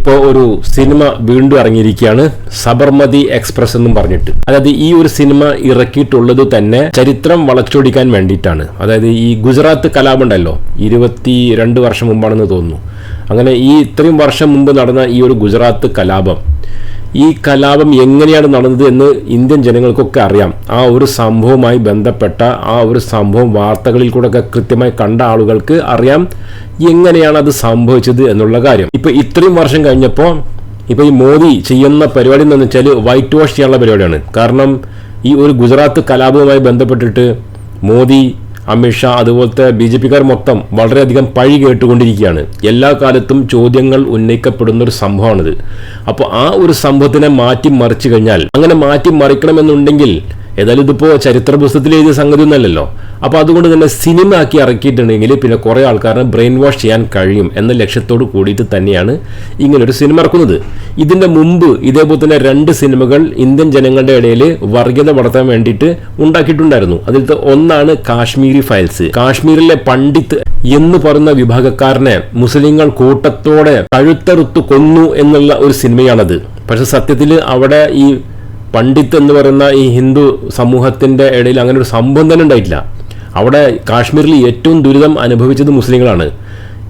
ഇപ്പോൾ ഒരു സിനിമ വീണ്ടും ഇറങ്ങിയിരിക്കുകയാണ്. സബർമതി എക്സ്പ്രസ് എന്നും പറഞ്ഞിട്ട്. അതായത് ഈ ഒരു സിനിമ ഇറക്കിയിട്ടുള്ളത് തന്നെ ചരിത്രം വളച്ചൊടിക്കാൻ വേണ്ടിയിട്ടാണ്. അതായത് ഈ ഗുജറാത്ത് കലാപുണ്ടല്ലോ ഇരുപത്തി രണ്ട് വർഷം മുമ്പാണെന്ന് തോന്നുന്നു. അങ്ങനെ ഈ ഇത്രയും വർഷം മുമ്പ് നടന്ന ഈ ഒരു ഗുജറാത്ത് കലാപം ഈ കലാപം എങ്ങനെയാണ് നടന്നത് എന്ന് ഇന്ത്യൻ ജനങ്ങൾക്കൊക്കെ അറിയാം. ആ ഒരു സംഭവവുമായി ബന്ധപ്പെട്ട ആ ഒരു സംഭവം വാർത്തകളിൽ കൂടെ ഒക്കെ കൃത്യമായി കണ്ട ആളുകൾക്ക് അറിയാം എങ്ങനെയാണ് അത് സംഭവിച്ചത് എന്നുള്ള കാര്യം. ഇപ്പൊ ഇത്രയും വർഷം കഴിഞ്ഞപ്പോൾ ഇപ്പൊ ഈ മോദി ചെയ്യുന്ന പരിപാടി എന്ന് വെച്ചാൽ വൈറ്റ് വാഷ് ചെയ്യാനുള്ള പരിപാടിയാണ്. കാരണം ഈ ഒരു ഗുജറാത്ത് കലാപവുമായി ബന്ധപ്പെട്ടിട്ട് മോദി അമിത്ഷാ അതുപോലത്തെ ബി ജെ പിക്കാർ മൊത്തം വളരെയധികം പഴി കേട്ടുകൊണ്ടിരിക്കുകയാണ്. എല്ലാ കാലത്തും ചോദ്യങ്ങൾ ഉന്നയിക്കപ്പെടുന്ന ഒരു സംഭവമാണിത്. അപ്പോൾ ആ ഒരു സംഭവത്തിനെ മാറ്റി മറിച്ചു കഴിഞ്ഞാൽ അങ്ങനെ മാറ്റി മറിക്കണമെന്നുണ്ടെങ്കിൽ ഏതായാലും ഇതിപ്പോ ചരിത്ര പുസ്തകത്തിൽ എഴുതിയ സംഗതി ഒന്നല്ലല്ലോ. അപ്പൊ അതുകൊണ്ട് തന്നെ സിനിമ ആക്കി ഇറക്കിയിട്ടുണ്ടെങ്കിൽ പിന്നെ കുറെ ആൾക്കാരെ ബ്രെയിൻ വാഷ് ചെയ്യാൻ കഴിയും എന്ന ലക്ഷ്യത്തോട് കൂടിയിട്ട് തന്നെയാണ് ഇങ്ങനൊരു സിനിമ ഇറക്കുന്നത്. ഇതിന്റെ മുമ്പ് ഇതേപോലെ തന്നെ രണ്ട് സിനിമകൾ ഇന്ത്യൻ ജനങ്ങളുടെ ഇടയിൽ വർഗീയത വളർത്താൻ വേണ്ടിയിട്ട് ഉണ്ടാക്കിയിട്ടുണ്ടായിരുന്നു. അതിലത്തെ ഒന്നാണ് കാശ്മീരി ഫയൽസ് കാശ്മീരിലെ പണ്ഡിത്ത് എന്ന് പറയുന്ന വിഭാഗക്കാരനെ മുസ്ലിങ്ങൾ കൂട്ടത്തോടെ കഴുത്തറുത്ത് കൊന്നു എന്നുള്ള ഒരു സിനിമയാണത് പക്ഷെ സത്യത്തിൽ അവിടെ ഈ പണ്ഡിത്ത് എന്ന് പറയുന്ന ഈ ഹിന്ദു സമൂഹത്തിന്റെ ഇടയിൽ അങ്ങനെ ഒരു സംഭവം തന്നെ ഉണ്ടായിട്ടില്ല. അവിടെ കാശ്മീരിൽ ഏറ്റവും ദുരിതം അനുഭവിച്ചത് മുസ്ലിങ്ങളാണ്.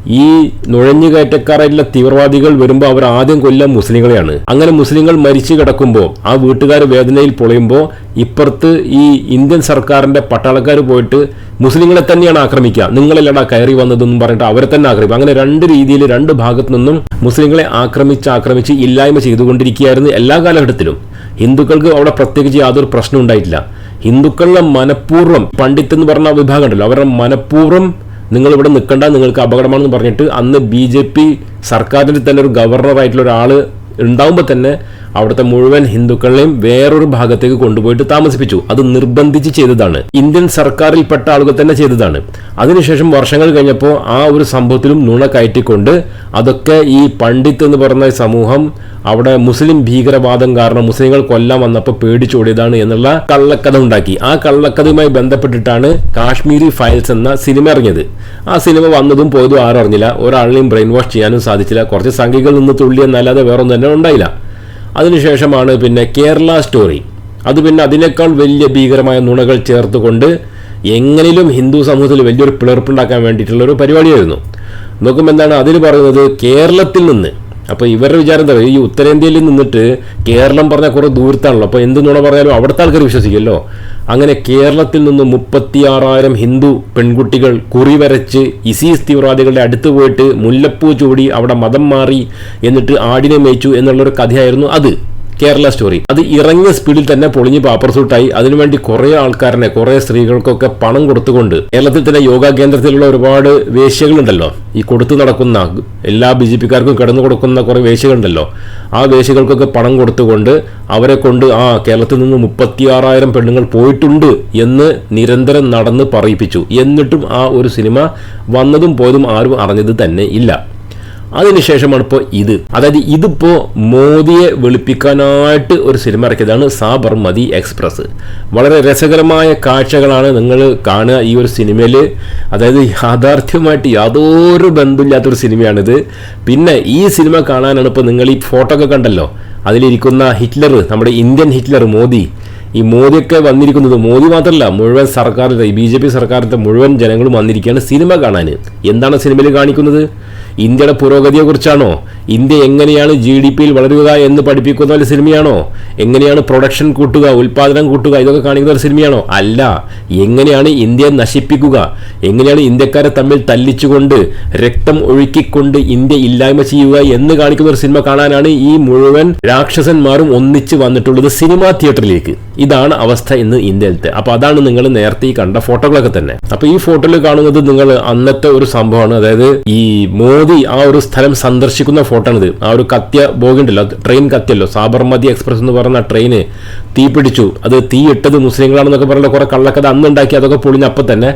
ഈ നുഴഞ്ഞുകയറ്റക്കാരായിട്ടുള്ള തീവ്രവാദികൾ വരുമ്പോൾ അവർ ആദ്യം കൊല്ലം മുസ്ലിങ്ങളെയാണ്. അങ്ങനെ മുസ്ലിങ്ങൾ മരിച്ചു കിടക്കുമ്പോൾ ആ വീട്ടുകാർ വേദനയിൽ പൊളയുമ്പോൾ ഇപ്പുറത്ത് ഈ ഇന്ത്യൻ സർക്കാരിന്റെ പട്ടാളക്കാർ പോയിട്ട് മുസ്ലിങ്ങളെ തന്നെയാണ് ആക്രമിക്കുക. നിങ്ങളല്ലടാ കയറി വന്നതെന്നും പറഞ്ഞിട്ട് അവരെ തന്നെ ആക്രമിക്കും. അങ്ങനെ രണ്ട് രീതിയിൽ രണ്ട് ഭാഗത്തു നിന്നും മുസ്ലിങ്ങളെ ആക്രമിച്ച് ആക്രമിച്ച് ഇല്ലായ്മ ചെയ്തുകൊണ്ടിരിക്കുകയായിരുന്നു എല്ലാ കാലഘട്ടത്തിലും. ഹിന്ദുക്കൾക്ക് അവിടെ പ്രത്യേകിച്ച് യാതൊരു പ്രശ്നം ഉണ്ടായിട്ടില്ല. ഹിന്ദുക്കളുടെ മനഃപൂർവം പണ്ഡിറ്റ് എന്ന് പറഞ്ഞ വിഭാഗം ഉണ്ടല്ലോ അവരുടെ മനഃപൂർവം നിങ്ങൾ ഇവിടെ നിൽക്കണ്ട നിങ്ങൾക്ക് അപകടമാണെന്ന് പറഞ്ഞിട്ട് അന്ന് ബി ജെ പി സർക്കാരിന്റെ തന്നെ ഒരു ഗവർണറായിട്ടുള്ള ഒരാൾ ഉണ്ടാവുമ്പോൾ തന്നെ അവിടുത്തെ മുഴുവൻ ഹിന്ദുക്കളെയും വേറൊരു ഭാഗത്തേക്ക് കൊണ്ടുപോയിട്ട് താമസിപ്പിച്ചു. അത് നിർബന്ധിച്ച് ചെയ്തതാണ്. ഇന്ത്യൻ സർക്കാരിൽപ്പെട്ട ആളുകൾ തന്നെ ചെയ്തതാണ്. അതിനുശേഷം വർഷങ്ങൾ കഴിഞ്ഞപ്പോൾ ആ ഒരു സംഭവത്തിലും നുണ കയറ്റിക്കൊണ്ട് അതൊക്കെ ഈ പണ്ഡിത്ത് എന്ന് ഈ സമൂഹം അവിടെ മുസ്ലിം ഭീകരവാദം കാരണം മുസ്ലിങ്ങൾ കൊല്ലാൻ വന്നപ്പോൾ പേടിച്ചോടിയതാണ് എന്നുള്ള കള്ളക്കഥ ഉണ്ടാക്കി. ആ കള്ളക്കഥയുമായി ബന്ധപ്പെട്ടിട്ടാണ് കാശ്മീരി ഫയൽസ് എന്ന സിനിമ ഇറങ്ങിയത്. ആ സിനിമ വന്നതും പോയതും ആരും അറിഞ്ഞില്ല. ഒരാളിനെയും ബ്രെയിൻ വാഷ് ചെയ്യാനും സാധിച്ചില്ല. കുറച്ച് സംഖ്യകൾ നിന്ന് തുള്ളി എന്നല്ലാതെ വേറൊന്നും തന്നെ ഉണ്ടായില്ല. അതിനുശേഷമാണ് പിന്നെ കേരള സ്റ്റോറി. അത് പിന്നെ അതിനേക്കാൾ വലിയ ഭീകരമായ നുണകൾ ചേർത്തുകൊണ്ട് എങ്ങനെയും ഹിന്ദു സമൂഹത്തിൽ വലിയൊരു പിളർപ്പുണ്ടാക്കാൻ വേണ്ടിയിട്ടുള്ള ഒരു പരിപാടിയായിരുന്നു. നോക്കുമ്പോൾ എന്താണ് അതിൽ പറയുന്നത്? കേരളത്തിൽ നിന്ന് അപ്പോൾ ഇവരുടെ വിചാരം എന്താ പറയുക? ഈ ഉത്തരേന്ത്യയിൽ നിന്നിട്ട് കേരളം പറഞ്ഞാൽ കുറേ ദൂരത്താണല്ലോ. അപ്പോൾ എന്ത് നുണ പറഞ്ഞാലും അവിടുത്തെ ആൾക്കാർ വിശ്വസിക്കുമല്ലോ അങ്ങനെ കേരളത്തിൽ നിന്ന് മുപ്പത്തിയാറായിരം ഹിന്ദു പെൺകുട്ടികൾ കുറി വരച്ച് ഇസീസ് തീവ്രവാദികളുടെ അടുത്ത് പോയിട്ട് മുല്ലപ്പൂ ചൂടി അവിടെ മതം മാറി എന്നിട്ട് ആടിനെ മേയിച്ചു എന്നുള്ളൊരു കഥയായിരുന്നു അത്. കേരള സ്റ്റോറി. അത് ഇറങ്ങിയ സ്പീഡിൽ തന്നെ പൊളിഞ്ഞ് പാപ്പർസൂട്ടായി അതിനുവേണ്ടി കുറേ ആൾക്കാരനെ കുറേ സ്ത്രീകൾക്കൊക്കെ പണം കൊടുത്തുകൊണ്ട് കേരളത്തിൽ തന്നെ യോഗാ കേന്ദ്രത്തിലുള്ള ഒരുപാട് വേശ്യകളുണ്ടല്ലോ. ഈ കൊടുത്തു നടക്കുന്ന എല്ലാ ബി ജെ പിക്കാർക്കും കിടന്നു കൊടുക്കുന്ന കുറേ വേശ്യകളുണ്ടല്ലോ. ആ വേശ്യകൾക്കൊക്കെ പണം കൊടുത്തുകൊണ്ട് അവരെ കൊണ്ട് ആ കേരളത്തിൽ നിന്ന് മുപ്പത്തിയാറായിരം പെണ്ണുങ്ങൾ പോയിട്ടുണ്ട് എന്ന് നിരന്തരം നടന്ന് പറയിപ്പിച്ചു. എന്നിട്ടും ആ ഒരു സിനിമ വന്നതും പോയതും ആരും അറിഞ്ഞത് തന്നെ ഇല്ല. അതിനുശേഷമാണ് ഇപ്പോൾ ഇത്. അതായത് ഇതിപ്പോൾ മോദിയെ വെളുപ്പിക്കാനായിട്ട് ഒരു സിനിമ ഇറക്കിയതാണ് സാബർമതി എക്സ്പ്രസ്. വളരെ രസകരമായ കാഴ്ചകളാണ് നിങ്ങൾ കാണുക ഈ ഒരു സിനിമയിൽ അതായത് യാഥാർത്ഥ്യമായിട്ട് യാതൊരു ബന്ധമില്ലാത്തൊരു സിനിമയാണിത്. പിന്നെ ഈ സിനിമ കാണാനാണ് ഇപ്പോൾ നിങ്ങൾ ഈ ഫോട്ടോ ഒക്കെ കണ്ടല്ലോ. അതിലിരിക്കുന്ന ഹിറ്റ്ലർ നമ്മുടെ ഇന്ത്യൻ ഹിറ്റ്ലർ മോദി. ഈ മോദിയൊക്കെ വന്നിരിക്കുന്നത് മോദി മാത്രമല്ല മുഴുവൻ സർക്കാരിന്റെ ബി ജെ പി സർക്കാരിന്റെ മുഴുവൻ ജനങ്ങളും വന്നിരിക്കുകയാണ് സിനിമ കാണാൻ എന്താണ് സിനിമയിൽ കാണിക്കുന്നത്? ഇന്ത്യയുടെ പുരോഗതിയെക്കുറിച്ചാണോ? ഇന്ത്യ എങ്ങനെയാണ് ജി ഡി പിയിൽ വളരുക എന്ന് പഠിപ്പിക്കുന്ന ഒരു സിനിമയാണോ? എങ്ങനെയാണ് പ്രൊഡക്ഷൻ കൂട്ടുക ഉൽപാദനം കൂട്ടുക ഇതൊക്കെ കാണിക്കുന്ന ഒരു സിനിമയാണോ? അല്ല. എങ്ങനെയാണ് ഇന്ത്യയെ നശിപ്പിക്കുക? എങ്ങനെയാണ് ഇന്ത്യക്കാരെ തമ്മിൽ തല്ലിച്ചുകൊണ്ട് രക്തം ഒഴുക്കിക്കൊണ്ട് ഇന്ത്യ ഇല്ലായ്മ ചെയ്യുക എന്ന് കാണിക്കുന്ന ഒരു സിനിമ കാണാനാണ് ഈ മുഴുവൻ രാക്ഷസന്മാരും ഒന്നിച്ച് വന്നിട്ടുള്ളത് സിനിമാ തിയേറ്ററിലേക്ക് ഇതാണ് അവസ്ഥ ഇന്ന് ഇന്ത്യയിലത്തെ. അപ്പൊ അതാണ് നിങ്ങൾ നേരത്തെ ഈ കണ്ട ഫോട്ടോകളൊക്കെ തന്നെ. അപ്പൊ ഈ ഫോട്ടോയിൽ കാണുന്നത് നിങ്ങൾ അന്നത്തെ ഒരു സംഭവമാണ്. അതായത് ഈ മോദി ആ ഒരു സ്ഥലം സന്ദർശിക്കുന്ന ഫോട്ടോ ആണിത് ആ ഒരു കത്തിയ ബോഗുണ്ടല്ലോ ട്രെയിൻ കത്തിയല്ലോ സാബർമതി എക്സ്പ്രസ് എന്ന് പറയുന്ന ട്രെയിന് തീ പിടിച്ചു. അത് തീ ഇട്ടത് മുസ്ലിങ്ങളാണെന്നൊക്കെ പറഞ്ഞ കുറെ കള്ളക്കഥ അന്ന് ഉണ്ടാക്കി അതൊക്കെ പൊളിഞ്ഞ അപ്പം തന്നെ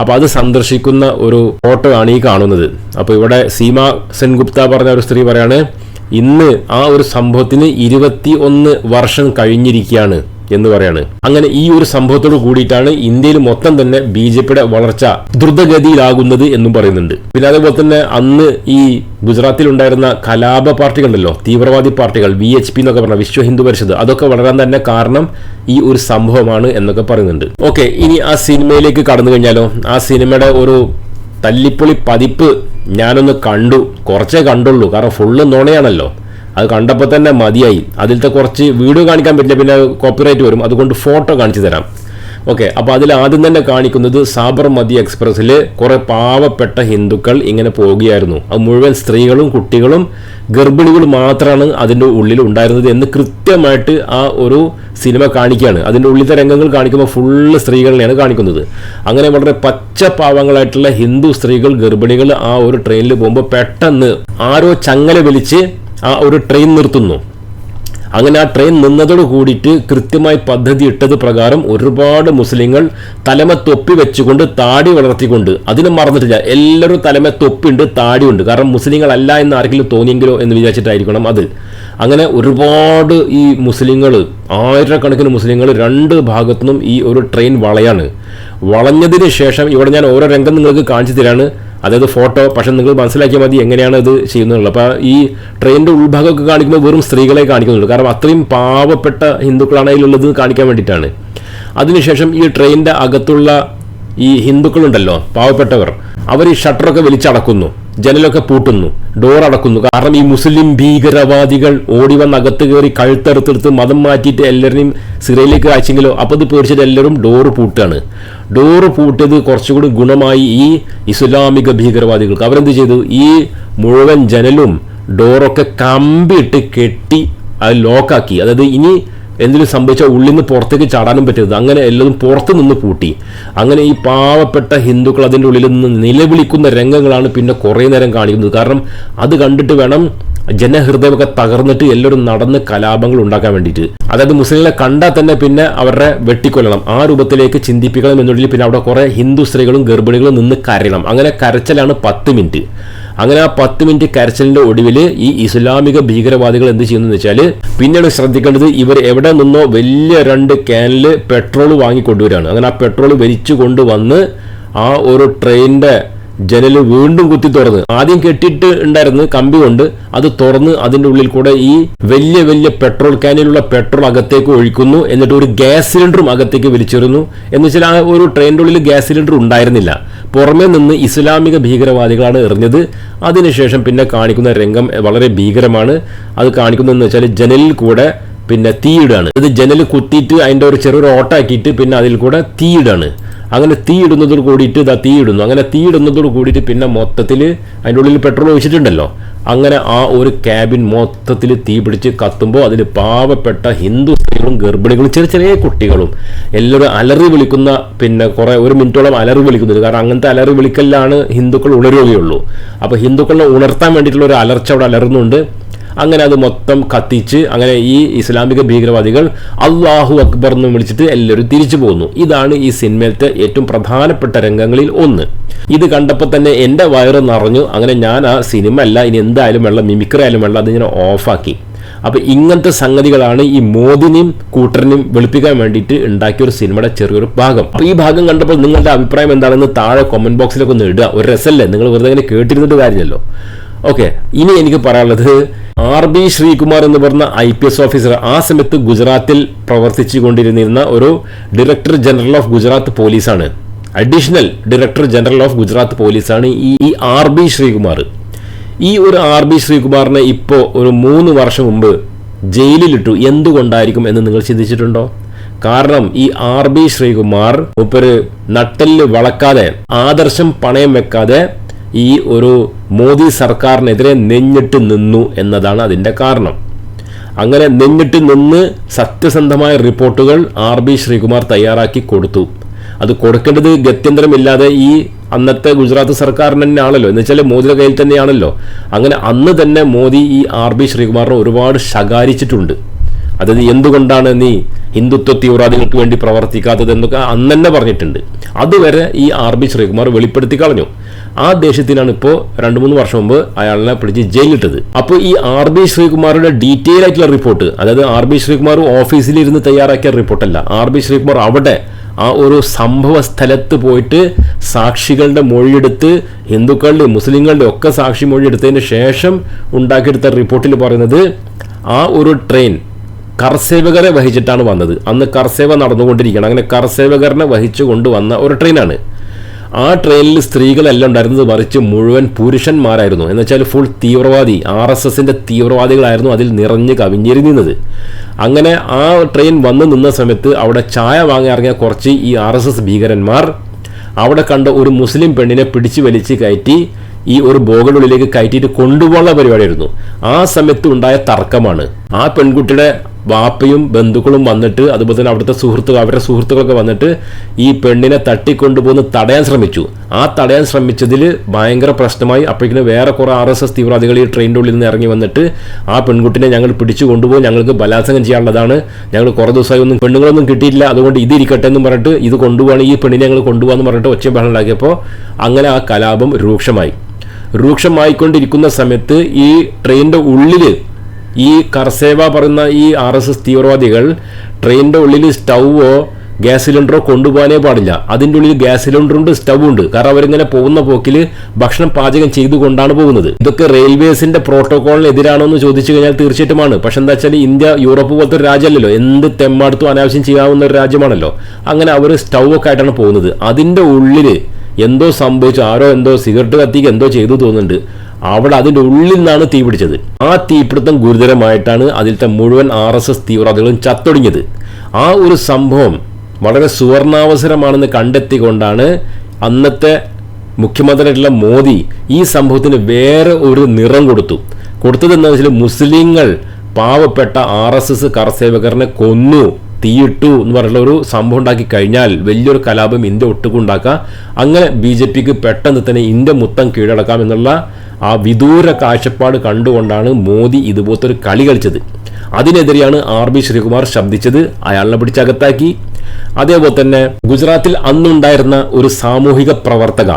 അപ്പൊ അത് സന്ദർശിക്കുന്ന ഒരു ഫോട്ടോ ആണ് ഈ കാണുന്നത്. അപ്പൊ ഇവിടെ സീമ സെൻഗുപ്ത പറഞ്ഞ ഒരു സ്ത്രീ പറയാണ് ഇന്ന് ആ ഒരു സംഭവത്തിന് ഇരുപത്തി ഒന്ന് വർഷം കഴിഞ്ഞിരിക്കുകയാണ്. എന്ന് പറയാണ്. അങ്ങനെ ഈ ഒരു സംഭവത്തോട് കൂടിയിട്ടാണ് ഇന്ത്യയിൽ മൊത്തം തന്നെ ബി ജെ പിയുടെ വളർച്ച ദ്രുതഗതിയിലാകുന്നത് എന്നും പറയുന്നുണ്ട്. പിന്നെ അതേപോലെ തന്നെ അന്ന് ഈ ഗുജറാത്തിൽ ഉണ്ടായിരുന്ന കലാപ പാർട്ടികൾ ഉണ്ടല്ലോ തീവ്രവാദി പാർട്ടികൾ വി എച്ച് പി എന്നൊക്കെ പറഞ്ഞ വിശ്വ ഹിന്ദു പരിഷത്ത് അതൊക്കെ വളരാൻ തന്നെ കാരണം ഈ ഒരു സംഭവമാണ് എന്നൊക്കെ പറയുന്നുണ്ട്. ഓക്കെ ഇനി ആ സിനിമയിലേക്ക് കടന്നു കഴിഞ്ഞാലോ? ആ സിനിമയുടെ ഒരു തല്ലിപ്പൊളി പതിപ്പ് ഞാനൊന്ന് കണ്ടു. കുറച്ചേ കണ്ടുള്ളൂ കാരണം ഫുള്ള് നുണയാണല്ലോ. അത് കണ്ടപ്പോൾ തന്നെ മതിയായി. അതിലത്തെ കുറച്ച് വീഡിയോ കാണിക്കാൻ പറ്റില്ല പിന്നെ കോപ്പിറൈറ്റ് വരും. അതുകൊണ്ട് ഫോട്ടോ കാണിച്ചു തരാം. ഓക്കെ അപ്പോൾ അതിൽ ആദ്യം തന്നെ കാണിക്കുന്നത് സാബർമതി എക്സ്പ്രസ്സിൽ കുറേ പാവപ്പെട്ട ഹിന്ദുക്കൾ ഇങ്ങനെ പോവുകയായിരുന്നു അത് മുഴുവൻ സ്ത്രീകളും കുട്ടികളും ഗർഭിണികളും മാത്രമാണ് അതിന്റെ ഉള്ളിൽ ഉണ്ടായിരുന്നത് എന്ന് കൃത്യമായിട്ട് ആ ഒരു സിനിമ കാണിക്കുകയാണ്. അതിന്റെ ഉള്ളിലത്തെ രംഗങ്ങൾ കാണിക്കുമ്പോൾ ഫുള്ള് സ്ത്രീകളിനെയാണ് കാണിക്കുന്നത്. അങ്ങനെ വളരെ പച്ച പാവങ്ങളായിട്ടുള്ള ഹിന്ദു സ്ത്രീകൾ ഗർഭിണികൾ ആ ഒരു ട്രെയിനിൽ പോകുമ്പോൾ പെട്ടെന്ന് ആരോ ചങ്ങല വലിച്ച് ആ ഒരു ട്രെയിൻ നിർത്തുന്നു. അങ്ങനെ ആ ട്രെയിൻ നിന്നതോട് കൂടിയിട്ട് കൃത്യമായി പദ്ധതി ഇട്ടത് പ്രകാരം ഒരുപാട് മുസ്ലിങ്ങൾ തലമ തൊപ്പി വെച്ചുകൊണ്ട് താടി വളർത്തിക്കൊണ്ട് അതിന് മറന്നിട്ടില്ല. എല്ലാവരും തലമ തൊപ്പിയുണ്ട് താടിയുണ്ട്. കാരണം മുസ്ലിങ്ങളല്ല എന്ന് ആർക്കെങ്കിലും തോന്നിയെങ്കിലോ എന്ന് വിചാരിച്ചിട്ടായിരിക്കണം അത്. അങ്ങനെ ഒരുപാട് ഈ മുസ്ലിങ്ങൾ ആയിരക്കണക്കിന് മുസ്ലിങ്ങൾ രണ്ട് ഭാഗത്തുനിന്നും ഈ ഒരു ട്രെയിൻ വളയാണ്. വളഞ്ഞതിന് ശേഷം ഇവിടെ ഞാൻ ഓരോ രംഗം നിങ്ങൾക്ക് കാണിച്ചു തരാണ്. അതായത് ഫോട്ടോ പക്ഷെ നിങ്ങൾ മനസ്സിലാക്കിയാൽ മതി എങ്ങനെയാണ് ഇത് ചെയ്യുന്നുള്ളത്. അപ്പോൾ ഈ ട്രെയിനിന്റെ ഉൾഭാഗമൊക്കെ കാണിക്കുമ്പോൾ വെറും സ്ത്രീകളെ കാണിക്കുന്നുള്ളൂ. കാരണം അത്രയും പാവപ്പെട്ട ഹിന്ദുക്കളാണ് അതിലുള്ളത് കാണിക്കാൻ വേണ്ടിയിട്ടാണ്. അതിനുശേഷം ഈ ട്രെയിനിന്റെ അകത്തുള്ള ഈ ഹിന്ദുക്കളുണ്ടല്ലോ പാവപ്പെട്ടവർ അവർ ഈ ഷട്ടറൊക്കെ വലിച്ചടക്കുന്നു ജനലൊക്കെ പൂട്ടുന്നു ഡോർ അടക്കുന്നു കാരണം ഈ മുസ്ലിം ഭീകരവാദികൾ ഓടി വന്ന് അകത്ത് കയറി കഴുത്തെടുത്തെടുത്ത് മതം മാറ്റിയിട്ട് എല്ലാവരെയും സിറയിലേക്ക് അയച്ചെങ്കിലോ അപ്പോൾ അത് പേടിച്ചിട്ട് എല്ലാവരും ഡോറ് പൂട്ടുകയാണ്. ഡോറ് പൂട്ടിയത് കുറച്ചുകൂടി ഗുണമായി ഈ ഇസ്ലാമിക ഭീകരവാദികൾക്ക്. അവരെന്ത് ചെയ്തു? ഈ മുഴുവൻ ജനലും ഡോറൊക്കെ കമ്പിയിട്ട് കെട്ടി അത് ലോക്കാക്കി. അതായത് ഇനി എന്തെങ്കിലും സംഭവിച്ചാൽ ഉള്ളിൽ നിന്ന് പുറത്തേക്ക് ചാടാനും പറ്റരുത്. അങ്ങനെ എല്ലാതും പുറത്തു നിന്ന് പൂട്ടി. അങ്ങനെ ഈ പാവപ്പെട്ട ഹിന്ദുക്കൾ അതിന്റെ ഉള്ളിൽ നിന്ന് നിലവിളിക്കുന്ന രംഗങ്ങളാണ് പിന്നെ കുറേ നേരം കാണിക്കുന്നത്. കാരണം അത് കണ്ടിട്ട് വേണം ജനഹൃദയമൊക്കെ തകർന്നിട്ട് എല്ലാവരും നടന്ന് കലാപങ്ങൾ ഉണ്ടാക്കാൻ വേണ്ടിയിട്ട്. അതായത് മുസ്ലിങ്ങളെ കണ്ടാൽ തന്നെ പിന്നെ അവരുടെ വെട്ടിക്കൊല്ലണം. ആ രൂപത്തിലേക്ക് ചിന്തിപ്പിക്കണം എന്നുള്ളിൽ പിന്നെ അവിടെ കുറേ ഹിന്ദു സ്ത്രീകളും ഗർഭിണികളും നിന്ന് കരയണം. അങ്ങനെ കരച്ചിലാണ് പത്ത് മിനിറ്റ്. അങ്ങനെ ആ പത്ത് മിനിറ്റ് കരച്ചിലിന്റെ ഒടുവിൽ ഈ ഇസ്ലാമിക ഭീകരവാദികൾ എന്ത് ചെയ്യുന്നു വെച്ചാൽ പിന്നീട് ശ്രദ്ധിക്കേണ്ടത് ഇവർ എവിടെ നിന്നോ വലിയ രണ്ട് ക്യാനിൽ പെട്രോൾ വാങ്ങിക്കൊണ്ടുവരികയാണ് അങ്ങനെ ആ പെട്രോൾ വലിച്ചു കൊണ്ടുവന്ന് ആ ഒരു ട്രെയിനിന്റെ ജനൽ വീണ്ടും കുത്തി തുറന്ന്. ആദ്യം കെട്ടിയിട്ട് ഉണ്ടായിരുന്നു കമ്പി കൊണ്ട് അത് തുറന്ന് അതിന്റെ ഉള്ളിൽ കൂടെ ഈ വലിയ വലിയ പെട്രോൾ ക്യാനിലുള്ള പെട്രോൾ അകത്തേക്ക് ഒഴിക്കുന്നു. എന്നിട്ട് ഒരു ഗ്യാസ് സിലിണ്ടറും അകത്തേക്ക് വലിച്ചെറിയുന്നു. എന്ന് വെച്ചാൽ ആ ഒരു ട്രെയിനിന്റെ ഉള്ളിൽ ഗ്യാസ് സിലിണ്ടർ ഉണ്ടായിരുന്നില്ല. പുറമേ നിന്ന് ഇസ്ലാമിക ഭീകരവാദികളാണ് എറിഞ്ഞത്. അതിനുശേഷം പിന്നെ കാണിക്കുന്ന രംഗം വളരെ ഭീകരമാണ്. അത് കാണിക്കുന്നതെന്ന് വെച്ചാൽ ജനലിൽ കൂടെ പിന്നെ തീയിടാണ്. ഇത് ജനൽ കുത്തിയിട്ട് അതിന്റെ ഒരു ചെറിയൊരു ഓട്ടാക്കിയിട്ട് പിന്നെ അതിൽ കൂടെ തീയിടാണ്. അങ്ങനെ തീയിടുന്നതോട് കൂടിയിട്ട് ഇതാ തീയിടുന്നു. അങ്ങനെ തീയിടുന്നതോട് കൂടിയിട്ട് പിന്നെ മൊത്തത്തിൽ അതിന്റെ ഉള്ളിൽ പെട്രോൾ ഒഴിച്ചിട്ടുണ്ടല്ലോ. അങ്ങനെ ആ ഒരു ക്യാബിൻ മൊത്തത്തിൽ തീ പിടിച്ച് കത്തുമ്പോൾ അതിൽ പാവപ്പെട്ട ഹിന്ദു സ്ത്രീകളും ഗർഭിണികളും ചെറിയ ചെറിയ കുട്ടികളും എല്ലാവരും അലറി വിളിക്കുന്ന പിന്നെ കുറേ ഒരു മിനിറ്റോളം അലറി വിളിക്കുന്നത് കാരണം അങ്ങനത്തെ അലറി വിളിക്കലിലാണ് ഹിന്ദുക്കൾ ഉണരുകയുള്ളൂ. അപ്പോൾ ഹിന്ദുക്കളെ ഉണർത്താൻ വേണ്ടിയിട്ടുള്ള ഒരു അലർച്ച അവിടെ അലറുന്നുണ്ട്. അങ്ങനെ അത് മൊത്തം കത്തിച്ച് അങ്ങനെ ഈ ഇസ്ലാമിക ഭീകരവാദികൾ അള്ളാഹു അക്ബർ എന്ന് വിളിച്ചിട്ട് എല്ലാവരും തിരിച്ചു പോകുന്നു ഇതാണ് ഈ സിനിമയിലത്തെ ഏറ്റവും പ്രധാനപ്പെട്ട രംഗങ്ങളിൽ ഒന്ന്. ഇത് കണ്ടപ്പോൾ തന്നെ എന്റെ വയറ് നിറഞ്ഞു. അങ്ങനെ ഞാൻ ആ സിനിമ അല്ല ഇനി എന്തായാലും വെള്ളം മിമിക്രി ആയാലും വെള്ളം അതിങ്ങനെ ഓഫാക്കി. അപ്പോൾ ഇങ്ങനത്തെ സംഗതികളാണ് ഈ മോദിനെയും കൂട്ടറിനെയും വെളുപ്പിക്കാൻ വേണ്ടിയിട്ട് ഉണ്ടാക്കിയ ഒരു സിനിമയുടെ ചെറിയൊരു ഭാഗം. അപ്പോൾ ഈ ഭാഗം കണ്ടപ്പോൾ നിങ്ങളുടെ അഭിപ്രായം എന്താണെന്ന് താഴെ കമന്റ് ബോക്സിലൊക്കെ ഒന്ന് ഇടുക. ഒരു രസമല്ലേ? നിങ്ങൾ വെറുതെ ഇങ്ങനെ കേട്ടിരുന്നിട്ട് കാര്യമല്ലോ ഓക്കെ ഇനി എനിക്ക് പറയാനുള്ളത് ആർ ബി ശ്രീകുമാർ എന്ന് പറഞ്ഞ ഐ പി എസ് ഓഫീസർ ആ സമയത്ത് ഗുജറാത്തിൽ പ്രവർത്തിച്ചു കൊണ്ടിരുന്നിരുന്ന ഒരു ഡയറക്ടർ ജനറൽ ഓഫ് ഗുജറാത്ത് പോലീസാണ് additional director general of Gujarat പോലീസാണ് ഈ ആർ ബി ശ്രീകുമാർ. ഈ ഒരു ആർ ബി ശ്രീകുമാറിനെ ഇപ്പോൾ ഒരു മൂന്ന് വർഷം മുമ്പ് ജയിലിലിട്ടു. എന്തുകൊണ്ടായിരിക്കും എന്ന് നിങ്ങൾ ചിന്തിച്ചിട്ടുണ്ടോ? കാരണം ഈ ആർ ബി ശ്രീകുമാർ മുപ്പര് നട്ടലിൽ വളക്കാതെ ആദർശം പണയം വെക്കാതെ ഈ ഒരു മോദി സർക്കാരിനെതിരെ നെഞ്ഞിട്ട് നിന്നു എന്നതാണ് അതിന്റെ കാരണം. അങ്ങനെ നെഞ്ഞിട്ട് നിന്ന് സത്യസന്ധമായ റിപ്പോർട്ടുകൾ ആർ ബി ശ്രീകുമാർ തയ്യാറാക്കി കൊടുത്തു. അത് കൊടുക്കേണ്ടത് ഗത്യന്തരമില്ലാതെ ഈ അന്നത്തെ ഗുജറാത്ത് സർക്കാരിന് തന്നെ ആണല്ലോ എന്ന് വെച്ചാൽ മോദിയുടെ കയ്യിൽ തന്നെയാണല്ലോ. അങ്ങനെ അന്ന് തന്നെ മോദി ഈ ആർ ബി ശ്രീകുമാറിനെ ഒരുപാട് ശകാരിച്ചിട്ടുണ്ട്. അതായത് എന്തുകൊണ്ടാണ് നീ ഹിന്ദുത്വ തീവ്രവാദികൾക്ക് വേണ്ടി പ്രവർത്തിക്കാത്തത് എന്നൊക്കെ അന്ന് തന്നെ പറഞ്ഞിട്ടുണ്ട്. അതുവരെ ഈ ആർ ബി ശ്രീകുമാർ വെളിപ്പെടുത്തി കളഞ്ഞു. ആ ദേഷ്യത്തിനാണ് ഇപ്പോൾ രണ്ട് മൂന്ന് വർഷം മുമ്പ് അയാളെ പിടിച്ച് ജയിലിട്ടത് അപ്പോൾ ഈ ആർ ബി ശ്രീകുമാറുടെ ഡീറ്റെയിൽ ആയിട്ടുള്ള റിപ്പോർട്ട് അതായത് ആർ ബി ശ്രീകുമാർ ഓഫീസിലിരുന്ന് തയ്യാറാക്കിയ റിപ്പോർട്ടല്ല. ആർ ബി ശ്രീകുമാർ അവിടെ ആ ഒരു സംഭവ സ്ഥലത്ത് പോയിട്ട് സാക്ഷികളുടെ മൊഴിയെടുത്ത് ഹിന്ദുക്കളുടെ മുസ്ലിങ്ങളുടെ ഒക്കെ സാക്ഷി മൊഴിയെടുത്തതിന് ശേഷം ഉണ്ടാക്കിയെടുത്ത റിപ്പോർട്ടിൽ പറയുന്നത് ആ ഒരു ട്രെയിൻ കർസേവകരെ വഹിച്ചിട്ടാണ് വന്നത്. അന്ന് കർസേവ നടന്നുകൊണ്ടിരിക്കുകയാണ്. അങ്ങനെ കർസേവകരനെ വഹിച്ചു കൊണ്ടുവന്ന ഒരു ട്രെയിനാണ് ആ ട്രെയിനിൽ സ്ത്രീകളെല്ലാം ഉണ്ടായിരുന്നത് മറിച്ച് മുഴുവൻ പുരുഷന്മാരായിരുന്നു. എന്ന് വെച്ചാൽ ഫുൾ തീവ്രവാദി ആർ എസ് എസിന്റെ തീവ്രവാദികളായിരുന്നു അതിൽ നിറഞ്ഞ് കവിഞ്ഞിരുന്നത് അങ്ങനെ ആ ട്രെയിൻ വന്ന് നിന്ന സമയത്ത് അവിടെ ചായ വാങ്ങി ഇറങ്ങിയ കുറച്ച് ഈ ആർ എസ് എസ് ഭീകരന്മാർ അവിടെ കണ്ട ഒരു മുസ്ലിം പെണ്ണിനെ പിടിച്ചു വലിച്ച് കയറ്റി ഈ ഒരു ബോഗിനുള്ളിലേക്ക് കയറ്റിയിട്ട് കൊണ്ടുപോകാനുള്ള പരിപാടിയായിരുന്നു. ആ സമയത്ത് ഉണ്ടായ തർക്കമാണ്. ആ പെൺകുട്ടിയുടെ വാപ്പയും ബന്ധുക്കളും വന്നിട്ട് അതുപോലെ തന്നെ അവിടുത്തെ സുഹൃത്തുക്കൾ അവരുടെ സുഹൃത്തുക്കളൊക്കെ വന്നിട്ട് ഈ പെണ്ണിനെ തട്ടിക്കൊണ്ടുപോകുന്ന തടയാൻ ശ്രമിച്ചു. ആ തടയാൻ ശ്രമിച്ചതിൽ ഭയങ്കര പ്രശ്നമായി. അപ്പോഴേക്കും വേറെ കുറേ ആർ എസ് എസ് തീവ്രവാദികൾ ഈ ട്രെയിനിന്റെ ഉള്ളിൽ നിന്ന് ഇറങ്ങി വന്നിട്ട് ആ പെൺകുട്ടിനെ ഞങ്ങൾ പിടിച്ചു കൊണ്ടുപോകും ഞങ്ങൾക്ക് ബലാത്സംഗം ചെയ്യാനുള്ളതാണ്. ഞങ്ങൾ കുറേ ദിവസമായി ഒന്നും പെണ്ണുങ്ങളൊന്നും കിട്ടിയില്ല അതുകൊണ്ട് ഇതിരിക്കട്ടെ എന്ന് പറഞ്ഞിട്ട് ഇത് കൊണ്ടുപോകണം ഈ പെണ്ണിനെ ഞങ്ങൾ കൊണ്ടുപോകാന്ന് പറഞ്ഞിട്ട് ഒച്ച ബഹളം ഉണ്ടാക്കിയപ്പോൾ അങ്ങനെ ആ കലാപം രൂക്ഷമായി. രൂക്ഷമായിക്കൊണ്ടിരിക്കുന്ന സമയത്ത് ഈ ട്രെയിനിന്റെ ഉള്ളിൽ ഈ കർസേവ പറയുന്ന ഈ ആർ എസ് എസ് തീവ്രവാദികൾ ട്രെയിനിന്റെ ഉള്ളിൽ സ്റ്റൗവോ ഗ്യാസ് സിലിണ്ടറോ കൊണ്ടുപോകാനേ പാടില്ല. അതിന്റെ ഉള്ളിൽ ഗ്യാസ് സിലിണ്ടറുണ്ട് സ്റ്റൗ ഉണ്ട് കാരണം അവരിങ്ങനെ പോകുന്ന പോക്കിൽ ഭക്ഷണം പാചകം ചെയ്തുകൊണ്ടാണ് പോകുന്നത്. ഇതൊക്കെ റെയിൽവേസിന്റെ പ്രോട്ടോകോളിനെതിരാണോ എന്ന് ചോദിച്ചു കഴിഞ്ഞാൽ തീർച്ചയായിട്ടുമാണ്. പക്ഷെ എന്താ വെച്ചാൽ ഇന്ത്യ യൂറോപ്പ് പോലത്തെ ഒരു രാജ്യമല്ലല്ലോ. എന്ത് തെമ്മാടുത്തും അനാവശ്യം ചെയ്യാവുന്ന ഒരു രാജ്യമാണല്ലോ. അങ്ങനെ അവർ സ്റ്റൗ ഒക്കെ ആയിട്ടാണ് പോകുന്നത്. അതിന്റെ ഉള്ളിൽ എന്തോ സംഭവിച്ചു. ആരോ എന്തോ സിഗരറ്റ് കത്തിക്ക് എന്തോ ചെയ്തു തോന്നുന്നുണ്ട്. അവിടെ അതിന്റെ ഉള്ളിൽ നിന്നാണ് തീ പിടിച്ചത്. ആ തീപിടുത്തം ഗുരുതരമായിട്ടാണ് അതിലത്തെ മുഴുവൻ ആർ എസ് എസ് തീവ്രവാദികളും ചത്തൊടുങ്ങിയത്. ആ ഒരു സംഭവം വളരെ സുവർണാവസരമാണെന്ന് കണ്ടെത്തിക്കൊണ്ടാണ് അന്നത്തെ മുഖ്യമന്ത്രിയായിട്ടുള്ള മോദി ഈ സംഭവത്തിന് വേറെ ഒരു നിറം കൊടുത്തു. കൊടുത്തത് എന്താ വെച്ചാൽ മുസ്ലിങ്ങൾ പാവപ്പെട്ട ആർ എസ് എസ് കർസേവകരനെ കൊന്നു തീയിട്ടു എന്ന് പറഞ്ഞുള്ള ഒരു സംഭവം ഉണ്ടാക്കി കഴിഞ്ഞാൽ വലിയൊരു കലാപം ഇന്ത്യ ഒട്ടുക്കുണ്ടാക്കാം അങ്ങനെ ബി ജെ പിക്ക് പെട്ടെന്ന് തന്നെ ഇന്ത്യ മൊത്തം കീഴടക്കാം എന്നുള്ള ആ വിദൂര കാഴ്ചപ്പാട് കണ്ടുകൊണ്ടാണ് മോദി ഇതുപോലത്തെ ഒരു കളി കളിച്ചത്. അതിനെതിരെയാണ് ആർ ബി ശ്രീകുമാർ ശബ്ദിച്ചത് അയാളിനെ പിടിച്ചകത്താക്കി. അതേപോലെ തന്നെ ഗുജറാത്തിൽ അന്നുണ്ടായിരുന്ന ഒരു സാമൂഹിക പ്രവർത്തക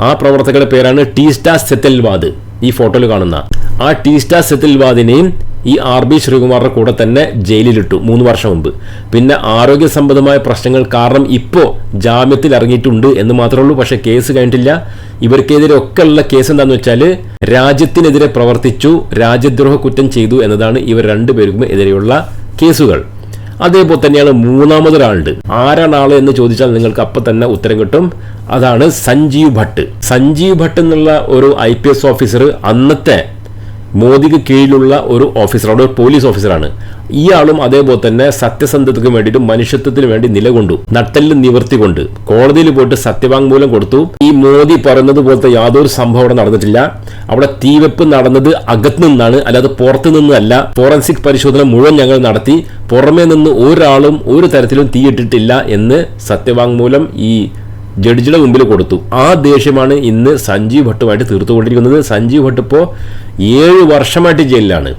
ആ പ്രവർത്തകരുടെ പേരാണ് ടീസ്റ്റ സെത്തൽവാദ്. ഈ ഫോട്ടോയിൽ കാണുന്ന ആ ടീസ്റ്റ സെത്തൽവാദിനെയും ഈ ആർ ബി ശ്രീകുമാറിന്റെ കൂടെ തന്നെ ജയിലിലിട്ടു മൂന്ന് വർഷം മുമ്പ്. പിന്നെ ആരോഗ്യ സംബന്ധമായ പ്രശ്നങ്ങൾ കാരണം ഇപ്പോൾ ജാമ്യത്തിൽ ഇറങ്ങിയിട്ടുണ്ട് എന്ന് മാത്രമേ ഉള്ളൂ. പക്ഷേ കേസ് കഴിഞ്ഞിട്ടില്ല. ഇവർക്കെതിരെ ഒക്കെ ഉള്ള കേസ് എന്താണെന്ന് വെച്ചാൽ രാജ്യത്തിനെതിരെ പ്രവർത്തിച്ചു രാജ്യദ്രോഹ കുറ്റം ചെയ്തു എന്നതാണ് ഇവർ രണ്ടുപേർക്കും എതിരെയുള്ള കേസുകൾ. അതേപോലെ തന്നെയാണ് മൂന്നാമതൊരാളുണ്ട്. ആരാണ് ആൾ എന്ന് ചോദിച്ചാൽ നിങ്ങൾക്ക് അപ്പം തന്നെ ഉത്തരം കിട്ടും. അതാണ് സഞ്ജീവ് ഭട്ട്. സഞ്ജീവ് ഭട്ട് എന്നുള്ള ഒരു ഐ ഓഫീസർ അന്നത്തെ മോദിക്ക് കീഴിലുള്ള ഒരു ഓഫീസർ അവിടെ ഒരു പോലീസ് ഓഫീസറാണ്. ഇയാളും അതേപോലെ തന്നെ സത്യസന്ധതയ്ക്ക് വേണ്ടിയിട്ട് മനുഷ്യത്വത്തിന് വേണ്ടി നിലകൊണ്ടു നട്ടലിൽ നിവർത്തി കൊണ്ട് കോടതിയിൽ പോയിട്ട് സത്യവാങ്മൂലം കൊടുത്തു. ഈ മോദി പറയുന്നത് പോലത്തെ യാതൊരു സംഭവം അവിടെ നടന്നിട്ടില്ല. അവിടെ തീവെപ്പ് നടന്നത് അകത്ത് നിന്നാണ് അല്ലാതെ പുറത്തു നിന്നല്ല ഫോറൻസിക് പരിശോധന മുഴുവൻ ഞങ്ങൾ നടത്തി. പുറമേ നിന്ന് ഒരാളും ഒരു തരത്തിലും തീയിട്ടിട്ടില്ല എന്ന് സത്യവാങ്മൂലം ഈ ജഡ്ജിയുടെ മുമ്പിൽ കൊടുത്തു. ആ ദേഷ്യമാണ് ഇന്ന് സഞ്ജീവ് ഭട്ടുമായിട്ട് തീർത്തുകൊണ്ടിരിക്കുന്നത്. സഞ്ജീവ് ഭട്ട് ഇപ്പോൾ ഏഴ് വർഷമായിട്ട് ജയിലിലാണ്.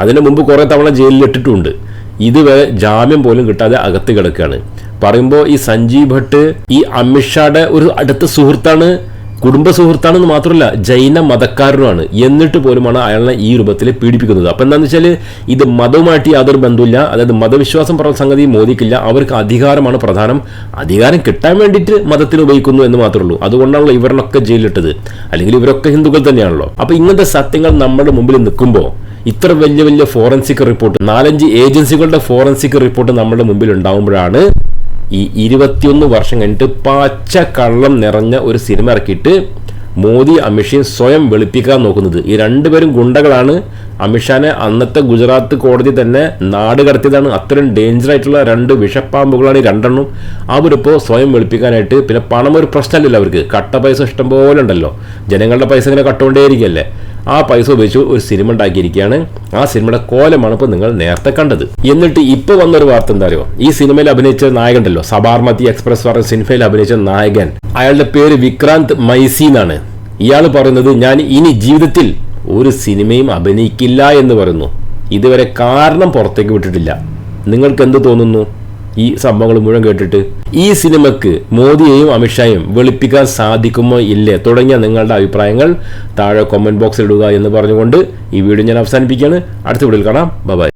അതിന് മുമ്പ് കുറേ തവണ ജയിലിലിട്ടിട്ടുണ്ട്. ഇതുവരെ ജാമ്യം പോലും കിട്ടാതെ അകത്ത് കിടക്കുകയാണ്. പറയുമ്പോൾ ഈ സഞ്ജീവ് ഭട്ട് ഈ അമിത്ഷായുടെ ഒരു അടുത്ത സുഹൃത്താണ് കുടുംബ സുഹൃത്താണെന്ന് മാത്രമല്ല ജൈന മതക്കാരനുമാണ്. എന്നിട്ട് പോലുമാണ് അയാളെ ഈ രൂപത്തിൽ പീഡിപ്പിക്കുന്നത്. അപ്പം എന്താണെന്ന് വെച്ചാൽ ഇത് മതവുമായിട്ട് യാതൊരു ബന്ധമില്ല അതായത് മതവിശ്വാസം പറഞ്ഞ സംഗതി മോദിക്കില്ല. അവർക്ക് അധികാരമാണ് പ്രധാനം. അധികാരം കിട്ടാൻ വേണ്ടിയിട്ട് മതത്തിന് ഉപയോഗിക്കുന്നു എന്ന് മാത്രമേ ഉള്ളൂ. അതുകൊണ്ടാണല്ലോ ഇവരിനൊക്കെ ജയിലിട്ടത് അല്ലെങ്കിൽ ഇവരൊക്കെ ഹിന്ദുക്കൾ തന്നെയാണല്ലോ. അപ്പോൾ ഇങ്ങനത്തെ സത്യങ്ങൾ നമ്മുടെ മുമ്പിൽ നിൽക്കുമ്പോൾ ഇത്ര വലിയ വലിയ ഫോറൻസിക് റിപ്പോർട്ട് നാലഞ്ച് ഏജൻസികളുടെ ഫോറൻസിക് റിപ്പോർട്ട് നമ്മുടെ മുമ്പിൽ ഉണ്ടാകുമ്പോഴാണ് ഈ ഇരുപത്തിയൊന്ന് വർഷം കഴിഞ്ഞിട്ട് പച്ച കള്ളം നിറഞ്ഞ ഒരു സിനിമ ഇറക്കിയിട്ട് മോദി അമിത്ഷയും സ്വയം വെളുപ്പിക്കാൻ നോക്കുന്നത്. ഈ രണ്ടുപേരും ഗുണ്ടകളാണ്. അമിത്ഷാനെ അന്നത്തെ ഗുജറാത്ത് കോടതി തന്നെ നാട് കടത്തിയതാണ്. അത്രയും ഡേഞ്ചർ ആയിട്ടുള്ള രണ്ട് വിഷപ്പാമ്പുകളാണ് ഈ രണ്ടെണ്ണം. അവരിപ്പോൾ സ്വയം വെളുപ്പിക്കാനായിട്ട് പിന്നെ പണം ഒരു പ്രശ്നമല്ലല്ലോ അവർക്ക്. കട്ട പൈസ ഇഷ്ടം പോലെ ഉണ്ടല്ലോ. ജനങ്ങളുടെ പൈസ ഇങ്ങനെ കട്ടുകൊണ്ടേയിരിക്കല്ലേ ആ പൈസ ഉപയോഗിച്ച് ഒരു സിനിമ ഉണ്ടാക്കിയിരിക്കുകയാണ്. ആ സിനിമയുടെ കോലമാണ് ഇപ്പോൾ നിങ്ങൾ നേരത്തെ കണ്ടത്. എന്നിട്ട് ഇപ്പോൾ വന്നൊരു വാർത്ത എന്താ അറിയോ? ഈ സിനിമയിൽ അഭിനയിച്ച നായകൻ ഉണ്ടല്ലോ സബാർമതി എക്സ്പ്രസ് പറഞ്ഞ സിനിമയിൽ അഭിനയിച്ച നായകൻ. അയാളുടെ പേര് വിക്രാന്ത് മൈസി എന്നാണ്. ഇയാൾ പറയുന്നത് ഞാൻ ഇനി ജീവിതത്തിൽ ഒരു സിനിമയും അഭിനയിക്കില്ല എന്ന് പറയുന്നു. ഇതുവരെ കാരണം പുറത്തേക്ക് വിട്ടിട്ടില്ല. നിങ്ങൾക്ക് എന്ത് തോന്നുന്നു? ഈ സംഭവങ്ങൾ മുഴുവൻ കേട്ടിട്ട് ഈ സിനിമക്ക് മോദിയെയും അമിത്ഷായും വെളുപ്പിക്കാൻ സാധിക്കുമോ ഇല്ലേ? തുടങ്ങിയ നിങ്ങളുടെ അഭിപ്രായങ്ങൾ താഴെ കമന്റ് ബോക്സിൽ ഇടുക എന്ന് പറഞ്ഞുകൊണ്ട് ഈ വീഡിയോ ഞാൻ അവസാനിപ്പിക്കുകയാണ്. അടുത്ത വീഡിയോയിൽ കാണാം. ബൈ